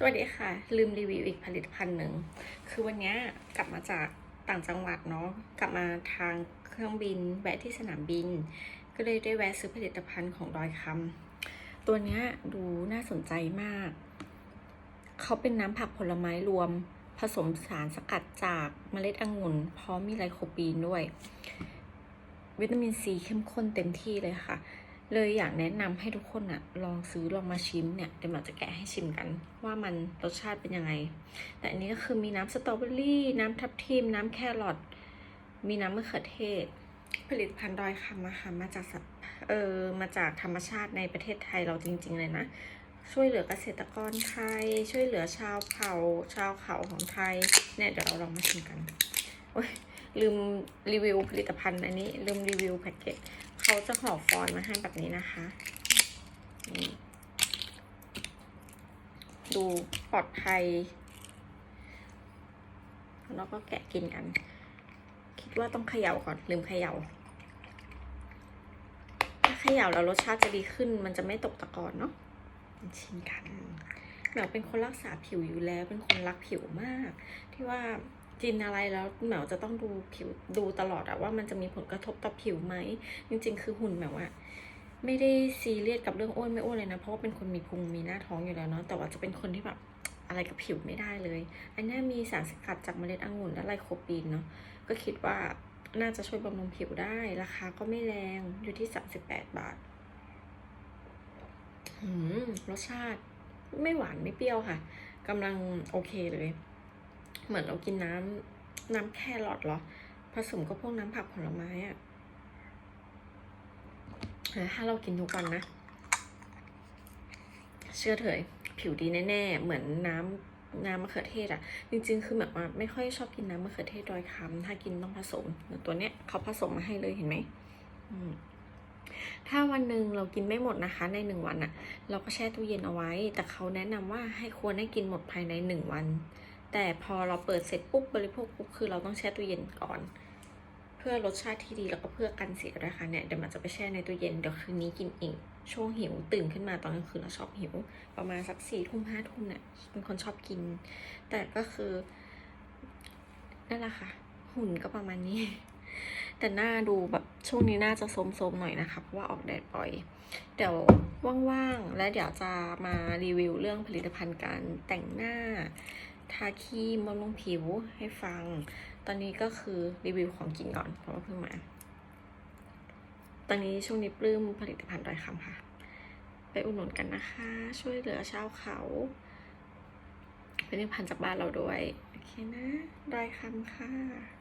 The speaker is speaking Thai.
สวัสดีค่ะ ลืมรีวิวอีกผลิตภัณฑ์หนึ่ง คือวันนี้กลับมาจากต่างจังหวัดเนาะกลับมาทางเครื่องบินแวะที่สนามบิน ก็เลยได้แวะซื้อผลิตภัณฑ์ของดอยคำตัวนี้ดูน่าสนใจมาก เขาเป็นน้ำผักผลไม้รวม ผสมสารสกัดจากเมล็ดองุ่น พร้อมมีไลโคปีนด้วย วิตามินซีเข้มข้นเต็มที่เลยค่ะ เลยอยากแนะนำให้ทุกคนอะลองซื้อลองมาชิมเนี่ยเดี๋ยวเราจะแกะให้ชิมกัน ว่ามันรสชาติเป็นยังไง แต่อันนี้ก็คือมีน้ำสตรอเบอรี่ น้ำทับทิมน้ำแครอทมีน้ำมะเขือเทศ ผลิตภัณฑ์ดอยคำนะคะมาจากเออมาจากธรรมชาติในประเทศไทยเราจริง ๆ เลยนะ ช่วยเหลือเกษตรกรไทย ช่วยเหลือชาวเผ่าชาวเขาของไทยเนี่ยเดี๋ยวเราลองมาชิมกันโอ้ย ลืมรีวิวผลิตภัณฑ์อันนี้ ลืมรีวิวแพ็กเกจเขาจะห่อฟอยล์มาให้แบบนี้นะคะนี่ดูปลอดภัย แล้วก็แกะกินกัน คิดว่าต้องเขย่าก่อน ลืมเขย่า ถ้าเขย่าแล้วรสชาติจะดีขึ้น มันจะไม่ตกตะกอนเนาะชิมกันแหมวเป็นคนรักษาผิวอยู่แล้ว เป็นคนรักผิวมาก ที่ว่า กินอะไรแล้วแมวจะต้องดูผิวดูตลอดอะว่ามันจะมีผลกระทบต่อผิวไหม จริง ๆ คือหุ่นแมวอะไม่ได้ซีเรียสกับเรื่องอ้วนไม่อ้วนเลยนะ เพราะว่าเป็นคนมีพุงมีหน้าท้องอยู่แล้วเนาะแต่ว่าจะเป็นคนที่แบบอะไรกับผิวไม่ได้เลย อันนี้มีสารสกัดจากเมล็ดองุ่นและไลโคปีนเนาะก็คิดว่าน่าจะช่วยบำรุงผิวได้ ราคาก็ไม่แรงอยู่ที่ 38 บาทหืมรสชาติไม่หวานไม่เปรี้ยวค่ะกำลังโอเคเลย เหมือนเรากินน้ำน้ำแครอทเหรอ ผสมกับพวกน้ำผักผลไม้อะถ้าเรากินทุกวันนะ เชื่อเถอะผิวดีแน่ๆ เหมือนน้ำน้ำมะเขือเทศอะจริง ๆ คือแบบว่าไม่ค่อยชอบกินน้ำมะเขือเทศดอยคำถ้ากินต้องผสมตัวเนี้ยเขาผสมมาให้เลยเห็นไหมอืมถ้าวันหนึ่งเรากินไม่หมดนะคะ ในหนึ่งวันอะเราก็แช่ตู้เย็นเอาไว้ แต่เขาแนะนำว่าให้ควรให้กินหมดภายในหนึ่งวัน แต่พอเราเปิดเสร็จปุ๊บบริโภคปุ๊บคือเราต้องแช่ตู้เย็นก่อน เพื่อรสชาติที่ดีแล้วก็เพื่อกันเสียด้วยค่ะเนี่ยเดี๋ยวมันจะไปแช่ในตู้เย็นเดี๋ยวคืนนี้กินเอีกช่วงหิวตื่นขึ้นมาตอนกลางคืนเราชอบหิว ประมาณสักสี่ทุ่มห้าทุ่มเนี่ยเป็นคนชอบกิน แต่ก็คือนั่นแหละค่ะหุ่นก็ประมาณนี้ แต่หน้าดูแบบช่วงนี้น่าจะโสมๆหน่อยนะคะ เพราะว่าออกแดดบ่อย เดี๋ยวว่างๆ แล้วเดี๋ยวจะมารีวิวเรื่องผลิตภัณฑ์การแต่งหน้า ทาครีมบำรุงผิวให้ฟัง ตอนนี้ก็คือรีวิวของกินก่อนเพราะว่าเพิ่งมา ตอนนี้ช่วงนี้ปลื้มผลิตภัณฑ์ดอยคำค่ะ ไปอุดหนุนกันนะคะ ช่วยเหลือชาวเขาผลิตภัณฑ์จากบ้านเราด้วย โอเคนะดอยคำค่ะ